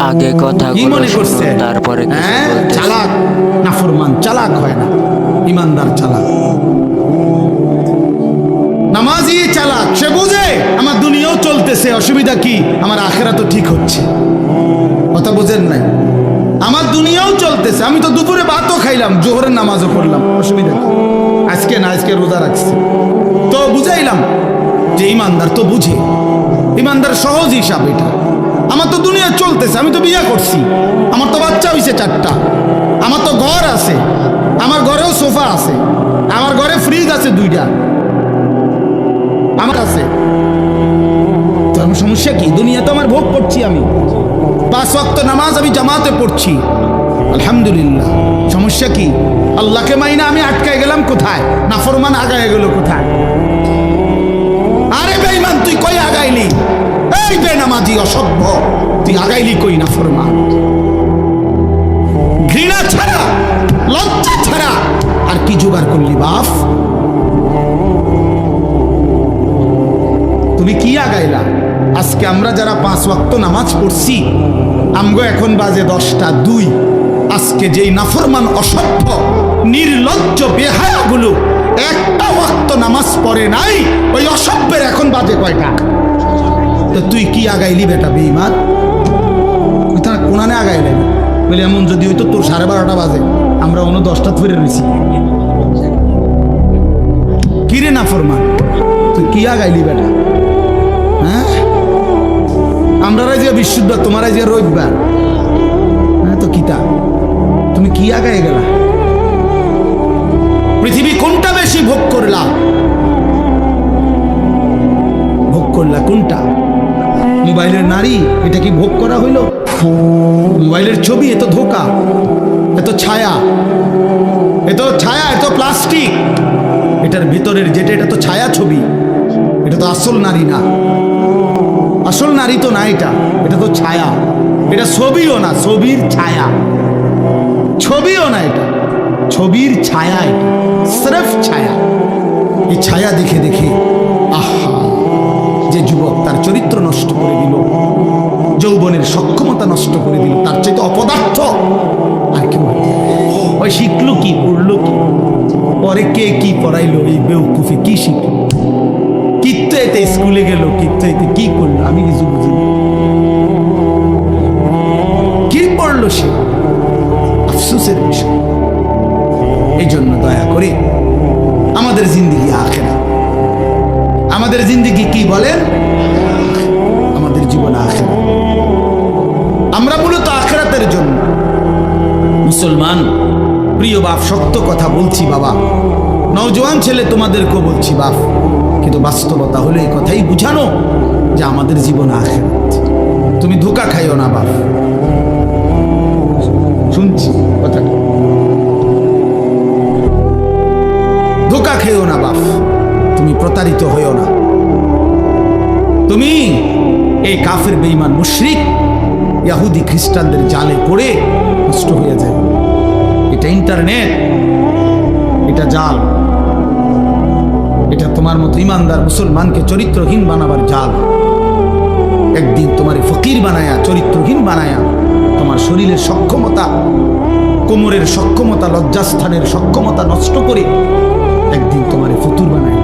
আগে কথা করছে? তারপরে কিছু হ্যাঁ বলতেছে। চালাক। নাফরমান চালাক হয় না। ইমানদার চালাক। নামাজি চালাক সে বুঝে আমার দুনিয়াও চলতেছে অসুবিধা কি? আমার আখেরা তো ঠিক হচ্ছে। কথা বুঝেন নাই? আমার দুনিয়াও চলতেছে আমি তো দুপুরে ভাতও খাইলাম জোহরের নামাজও পড়লাম অসুবিধা কি? আজকে না আজকে রোজা রাখছি। তো বুঝাইলাম যে ইমানদার তো বুঝে। ইমানদার সহজ হিসাব এটা। আমার তো দুনিয়া চলতেছে, আমি তো বিয়ে করছি। আমার তো বাচ্চা হয়েছে চারটা। আমার তো ঘর আছে। আমার ঘরেও সোফা আছে। আমার ঘরে ফ্রিজ আছে দুইটা। আমার আছে। সমস্যা কি? দুনিয়া তো আমার ভোগ করছি আমি। পাঁচ ওয়াক্ত নামাজ আমি জামাতে পড়ছি। আলহামদুলিল্লাহ। সমস্যা কি? আল্লাহকে মাইনা আমি আটকায় গেলাম কোথায়? নাফরমান আগায় গেল কোথায়? অসভ্য। তুই আগাইলি কই নাফরমান ঘৃণা ছাড়া, লজ্জা ছাড়া। আর কি জোগাড় করলি বাপ? তুমি কি আগাইলা? আজকে আমরা যারা পাঁচ ওয়াক্ত নামাজ পড়ছি, আমগো এখন বাজে দশটা দুই। আজকে যেই নাফরমান অসভ্য, নির্লজ্জ বেহায়াগুলো একটা ওয়াক্ত নামাজ পড়ে নাই, ওই অসভ্যের এখন বাজে কয়টা? তো তুই কি আগাইলি বেটা বেইমান তারা কোনানে আগাইলেন বলে এমন যদি হইতো তোর সাড়ে বারোটা বাজে, আমরা অন্য দশটা ফিরে রয়েছি। কিরে না ফরমান তুই কি আগাইলি বেটা? হ্যাঁ? আমরা যে বিশুদ্ধ তোমার যে রবিবার। হ্যাঁ তো কিতা? তুমি কি আগায় গেলা? পৃথিবী কোনটা বেশি ভোগ করলা? ভোগ করলা কোনটা? মোবাইলের নারী, এটা কি ভোগ করা হইল? মোবাইলের ছবি এত ধোকা এত ছায়া এত ছায়া এত প্লাস্টিক। এটার ভিতরের যেটা, এটা তো ছায়া ছবি, এটা তো আসল নারী না। আসল নারী তো না এটা এটা তো ছায়া। এটা ছবিও না, ছবির ছায়া। ছবিও না এটা, ছবির ছায়া এটা, স্রেফ ছায়া। এই ছায়া দেখে দেখে যে যুবক তার চরিত্র নষ্ট করে দিল, যৌবনের সক্ষমতা নষ্ট করে দিল, তার চাইতে অপদার্থ আর কেউ ওই শিখলো কি, পড়ল কি? পরে কে কি পড়াইলো, এই বেউকুফি কি শিখলো? কিত্তো স্কুলে গেল কিত্তো এতে কি করল, আমি কিছু বুঝিনি কি পড়ল সে? আফসোসের বিষয়। এই জন্য দয়া করে আমাদের জিন্দিগি আমাদের জিন্দিগি কি বলেন আমাদের জীবন আখেরা আমরা মূলত আখেরাতের জন্য। মুসলমান, প্রিয় বাপ শক্ত কথা বলছি বাবা। নওজোয়ান ছেলে, তোমাদেরকেও বলছি বাপ। কিন্তু বাস্তবতা হলো এই কথাই বুঝানো যে আমাদের জীবন আখেরাত। তুমি ধোকা খাইও না বাপ। শুনছি কথাটা। ধোকা খেও না বাপ। তুমি প্রতারিত হইও না। তুমি এই কাফের, বেঈমান, মুশরিক, ইয়াহুদি খ্রিস্টানদের জালে পড়ে নষ্ট হয়ে যায়। এটা ইন্টারনেট, এটা জাল। এটা তোমার মতো ইমানদার মুসলমানকে চরিত্রহীন বানাবার জাল। একদিন তোমার ফকির বানায়া, চরিত্রহীন বানায়া, তোমার শরীরের সক্ষমতা, কোমরের সক্ষমতা, লজ্জাস্থানের সক্ষমতা নষ্ট করে একদিন তোমার ফতুর বানায়।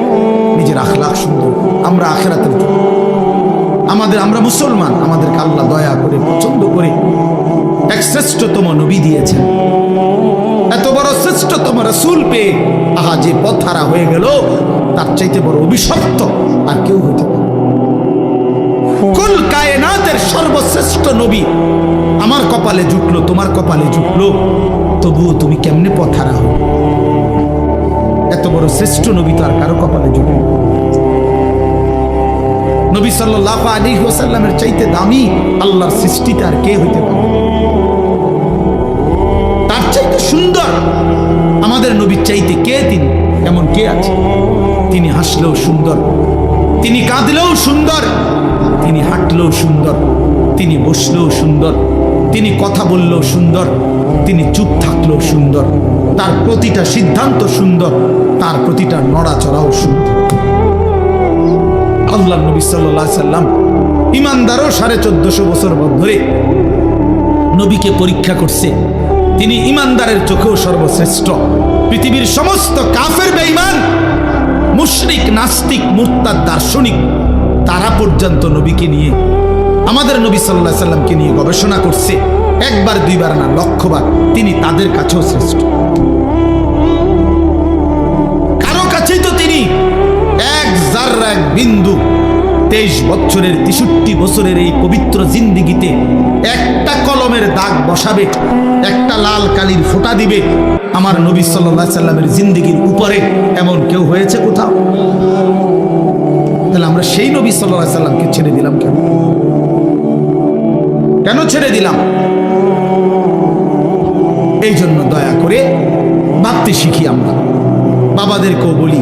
আখলাখ সুন্দর। আমরা আখেরাতের জন্য। আমাদের, আমরা মুসলমান। আমাদেরকে আল্লাহ দয়া করে, পছন্দ করে এক শ্রেষ্ঠতম নবী দিয়েছেন। এত বড় শ্রেষ্ঠতম রসুল পেয়ে আহা, যে পথ হারা হয়ে গেল, তার চাইতে বড় অভিশপ্ত আর কেউ হইতে কুল কায়নাতের সর্বশ্রেষ্ঠ নবী, আমার কপালে জুটলো, তোমার কপালে জুটলো। তবুও তুমি কেমনে পথ হারা হো এত বড় শ্রেষ্ঠ নবী তো আর কারও কপালে জুটে না। নবী সাল্লাহ আলী ওসাল্লামের চাইতে দামি আল্লাহর সৃষ্টিতে আর কে হইতে পারে? তার চাইতে সুন্দর আমাদের নবীর চাইতে কে তিনি? এমন কে আছে? তিনি হাসলেও সুন্দর, তিনি কাঁদলেও সুন্দর, তিনি হাঁটলেও সুন্দর, তিনি বসলেও সুন্দর, তিনি কথা বললেও সুন্দর, তিনি চুপ থাকলেও সুন্দর, তার প্রতিটা সিদ্ধান্ত সুন্দর, তার প্রতিটা নড়াচড়াও সুন্দর। আল্লাহ নবী সাল্লাহ সাল্লাম ইমানদারও সাড়ে চোদ্দশো বছর ধরে নবীকে পরীক্ষা করছে। তিনি ইমানদারের চোখেও সর্বশ্রেষ্ঠ। পৃথিবীর সমস্ত কাফের বেঈমান, মুশরিক, নাস্তিক, মুরতাদ, দার্শনিক, তারা পর্যন্ত নবীকে নিয়ে, আমাদের নবী সাল্লাহ সাল্লামকে নিয়ে গবেষণা করছে। একবার, দুইবার না লক্ষবার তিনি তাদের কাছেও শ্রেষ্ঠ। তেইশ বছরের তেষট্টি বছরের এই পবিত্র জিন্দিগিতে একটা কলমের দাগ বসাবে, একটা লাল কালির ফোঁটা দিবে আমার নবী সাল্লাহ সাল্লামের জিন্দিগির উপরে। এমন কেউ হয়েছে কোথাও? তাহলে আমরা সেই নবী সাল্লাহ সাল্লামকে ছেড়ে দিলাম কেন? কেন ছেড়ে দিলাম? এই জন্য দয়া করে ভাবতে শিখি আমরা, বাবাদেরকেও বলি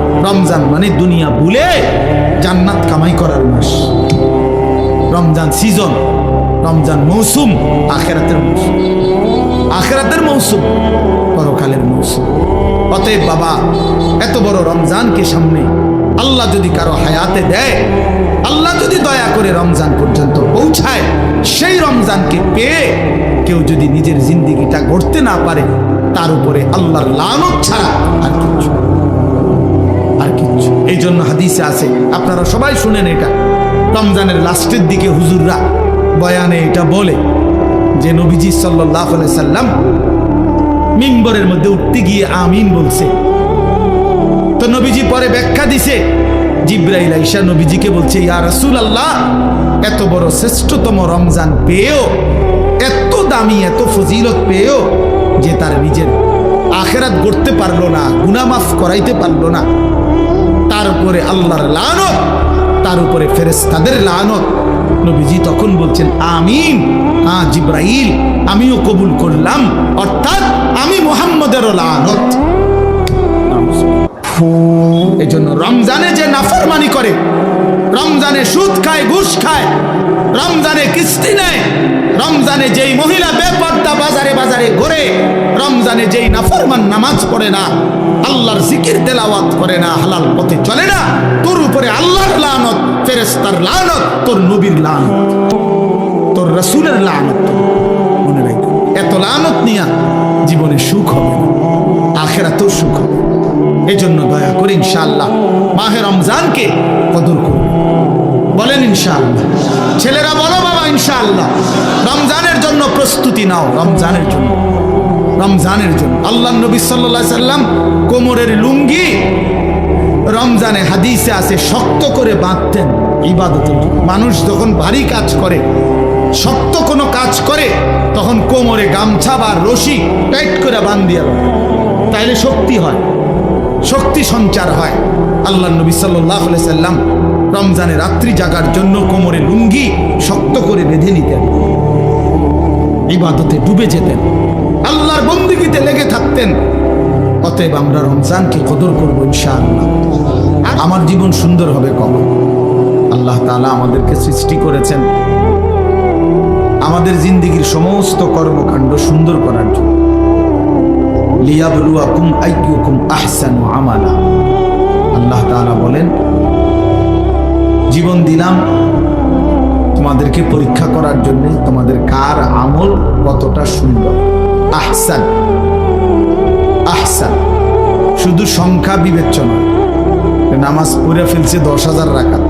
রমজান মানে দুনিয়া ভুলে জান্নাত কামাই করার মাস। রমজান সিজন রমজান মৌসুম, আখেরাতের মৌসুম। আখেরাতের মৌসুম, পরকালের মৌসুম। অতএব বাবা, এত বড় রমজানকে সামনে আল্লাহ যদি কারও হায়াতে দেয়, আল্লাহ যদি দয়া করে রমজান পর্যন্ত পৌঁছায়, সেই রমজানকে পেয়ে কেউ যদি নিজের জিন্দিগিটা গড়তে না পারে, তার উপরে আল্লাহর লানত ছাড়া আর কিচ্ছু এই জন্য হাদিসে আছে। আপনারা সবাই শুনেন এটা। রমজানের লাস্টের দিকে হুজুররা বয়ানে এটা বলে যে নবীজি সাল্লাহ সাল্লাম মিম্বরের মধ্যে উঠতে গিয়ে আমিন বলছে। তো নবীজি পরে ব্যাখ্যা দিছে, জিব্রাইল আইসা নবীজিকে বলছে, ইয়া রাসূল আল্লাহ এত বড় শ্রেষ্ঠতম রমজান পেয়েও, এত দামি, এত ফজিলত পেয়েও যে তার নিজের আখেরাত গড়তে পারল না গুনামাফ করাইতে পারল না। তার উপরে আল্লাহর লানত, তার উপরে ফেরেস্তাদের লানত। নবীজি তখন বলছেন, আমিন হ্যাঁ জিব্রাইল, আমিও কবুল করলাম। অর্থাৎ আমি মোহাম্মদেরও লানত। এই জন্য রমজানে যে নাফরমানি করে, রমজানে সুদ খায়, ঘুষ খায়, রমজানে কিস্তি নেয় রমজানে যেই মহিলা বেপর্দা বাজারে বাজারে ঘোরে, রমজানে যেই নাফরমান নামাজ পড়ে না, আল্লাহর জিকির তেলাওয়াত করে না, হালাল পথে চলে না, তোর উপরে আল্লাহর লানত ফেরেস্তার লানত, তোর নবীর লানত, তোর রসুলের লানত। মনে রাখ, এত লানত নিয়া জীবনে সুখ হবে না, আখেরাতেও সুখ হবে এই জন্য দয়া করে ইনশাআল্লাহ মাহে রমজানকে কদর করুন। বলেন ইনশাআল্লাহ, ছেলেরা বলো ইনশাআল্লাহ রমজানের জন্য প্রস্তুতি নাও, রমজানের জন্য রমজানের জন্য আল্লাহ নবী সাল্লাহ সাল্লাম কোমরের লুঙ্গি রমজানে হাদিসে আছে, শক্ত করে বাঁধতেন ইবাদতের। মানুষ যখন ভারী কাজ করে, শক্ত কোনো কাজ করে, তখন কোমরে গামছা বা রশি টাইট করে বান্ধিয়া। তাইলে শক্তি হয় শক্তি সঞ্চার হয়। আল্লাহ নবী সাল্লাহ সাল্লাম রমজানে রাত্রি জাগার জন্য কোমরে লুঙ্গি শক্ত করে বেঁধে নিতেন। ইবাদতে ডুবে যেতেন। আল্লাহর বন্দিগিতে লেগে থাকতেন। অতএব আমরা রমজানকে কদর করব ইনশাআল্লাহ। আমার জীবন সুন্দর হবে কখন? আল্লাহ তাআলা আমাদেরকে সৃষ্টি করেছেন। আমাদের জিন্দিগির সমস্ত কর্মকাণ্ড সুন্দর করার জন্য। লিয়াবলুয়াকুম আইয়ুকুম আহসানু আমালা। আল্লাহ তাআলা বলেন, জীবন দিলাম তোমাদেরকে পরীক্ষা করার জন্য তোমাদের কার আমল কতটা সুন্দর। আহসান আহসান। শুধু সংখ্যা বিবেচনা নামাজ পড়ে ফেলছে দশ হাজার রাখাত